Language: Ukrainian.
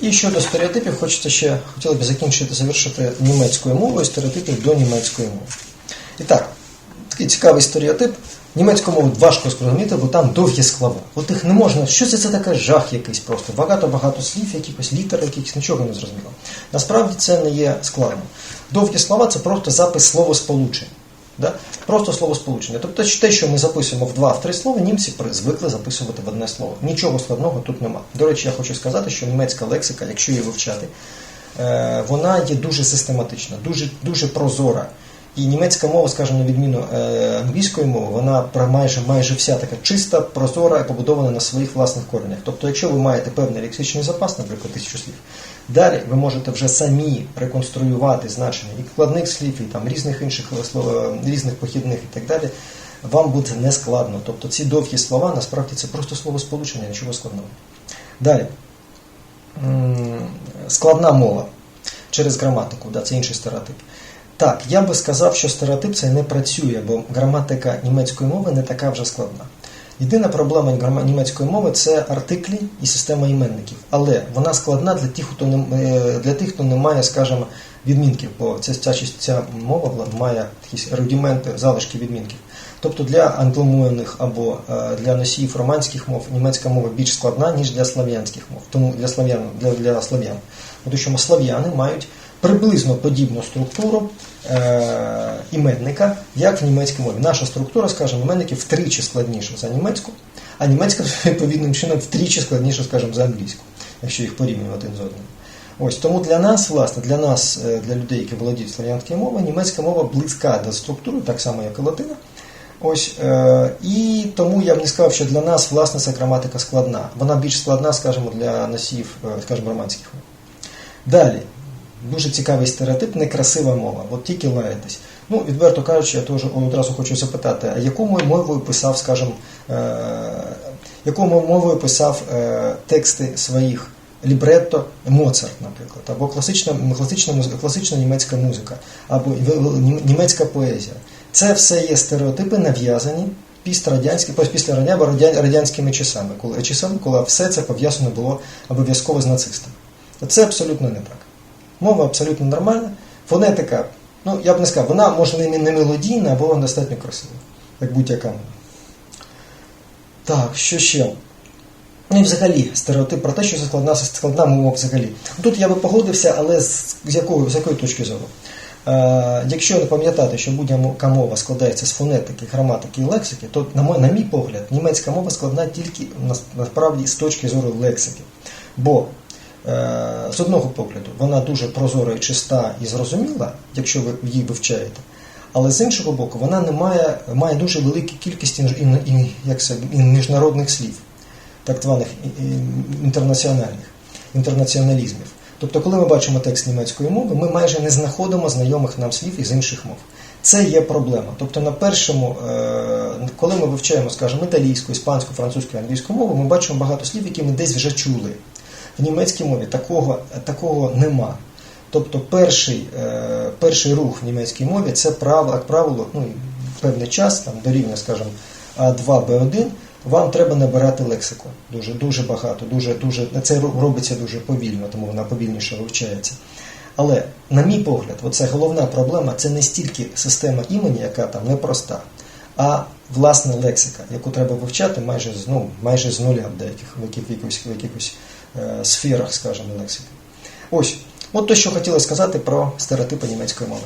І щодо стереотипів, хочеться ще хотілося б закінчити, завершити німецькою мовою стереотипів до німецької мови. І так, такий цікавий стереотип. Німецьку мову важко зрозуміти, бо там довгі слова. От їх не можна. Що це, це таке жах якийсь просто? Багато-багато слів, якихось літер, якихось нічого не зрозуміло. Насправді це не є складно. Довгі слова це просто запис словосполучень. Да? Просто словосполучення. Тобто те, що ми записуємо в два-в три слова, німці звикли записувати в одне слово. Нічого складного тут нема. До речі, я хочу сказати, що німецька лексика, якщо її вивчати, е, вона є дуже систематична, дуже, дуже прозора. І німецька мова, скажімо, на відміну е, англійської мови, вона майже, майже вся така чиста, прозора і побудована на своїх власних коренях. Тобто, якщо ви маєте певний лексичний запас, наприклад, тисячу слів, далі ви можете вже самі реконструювати значення і складних слів, і там різних інших е, слов, е, різних похідних і так далі. Вам буде нескладно. Тобто ці довгі слова насправді це просто словосполучення, нічого складного. Далі. Складна мова через граматику, да, це інший стереотип. Так, я би сказав, що стереотип це не працює, бо граматика німецької мови не така вже складна. Єдина проблема німецької мови це артиклі і система іменників. Але вона складна для тих, хто не, е, для тих, хто не має, скажімо, відмінків, бо ця, ця, ця мова має якісь рудименти, залишки відмінків. Тобто для англомовних або е, для носіїв романських мов німецька мова більш складна, ніж для слав'янських мов. Тому для слав'ян, для, для слав'ян. Тому що слав'яни мають приблизно подібну структуру е, іменника, як в німецькій мові. Наша структура, скажімо, іменників втричі складніша за німецьку, а німецька відповідним чином втричі складніша, скажімо, за англійську, якщо їх порівнювати з одним. Ось тому для нас, власне, для нас, е, для людей, які володіють слов'янською мовою, німецька мова близька до структури, так само як і латина. Ось, е, і тому я б не сказав, що для нас власне ця граматика складна. Вона більш складна, скажімо, для носіїв, е, скажімо, романських мов. Далі, дуже цікавий стереотип, некрасива мова. От тільки лаєтесь. Ну, відверто кажучи, я теж одразу хочу запитати, а якою мовою писав, скажімо, е, якою мовою писав е, тексти своїх лібретто Моцарт, наприклад, або класична, класична, класична німецька музика, або німецька поезія. Це все є стереотипи нав'язані після радянські, після радя- або радя- радянськими часами, коли часами, коли все це пов'язано було обов'язково з нацистами. Це абсолютно не так. Мова абсолютно нормальна. Фонетика, ну я б не сказав, вона може не мелодійна, або вона достатньо красива, як будь-яка мова. Так, що ще? Ну і взагалі стереотип про те, що це складна, складна мова взагалі. Тут я би погодився, але з, з, якої, з якої точки зору? Е, якщо не пам'ятати, що будь-яка мова складається з фонетики, граматики і лексики, то, на мой, на мій погляд, німецька мова складна тільки насправді з точки зору лексики. Бо з одного погляду вона дуже прозора і чиста і зрозуміла, якщо ви її вивчаєте. Але з іншого боку, вона не має, має дуже велику кількість ін, ін, як це, ін- міжнародних слів, так званих інтернаціональних, інтернаціоналізмів. Тобто, коли ми бачимо текст німецької мови, ми майже не знаходимо знайомих нам слів із інших мов. Це є проблема. Тобто, на першому, е, коли ми вивчаємо, скажімо, італійську, іспанську, французьку, англійську мову, ми бачимо багато слів, які ми десь вже чули. В німецькій мові такого, такого нема. Тобто перший, е, перший рух в німецькій мові це право, як правило, ну, певний час, там, до рівня, скажімо, А2, Б1, вам треба набирати лексику. Дуже, дуже багато, дуже, дуже, це робиться дуже повільно, тому вона повільніше вивчається. Але, на мій погляд, оце головна проблема це не стільки система імені, яка там непроста, а власне лексика, яку треба вивчати майже з, ну, майже з нуля в деяких в якихось, в якихось сферах, скажімо, лексики. Ось, от те, що хотіла сказати про стереотипи німецької мови.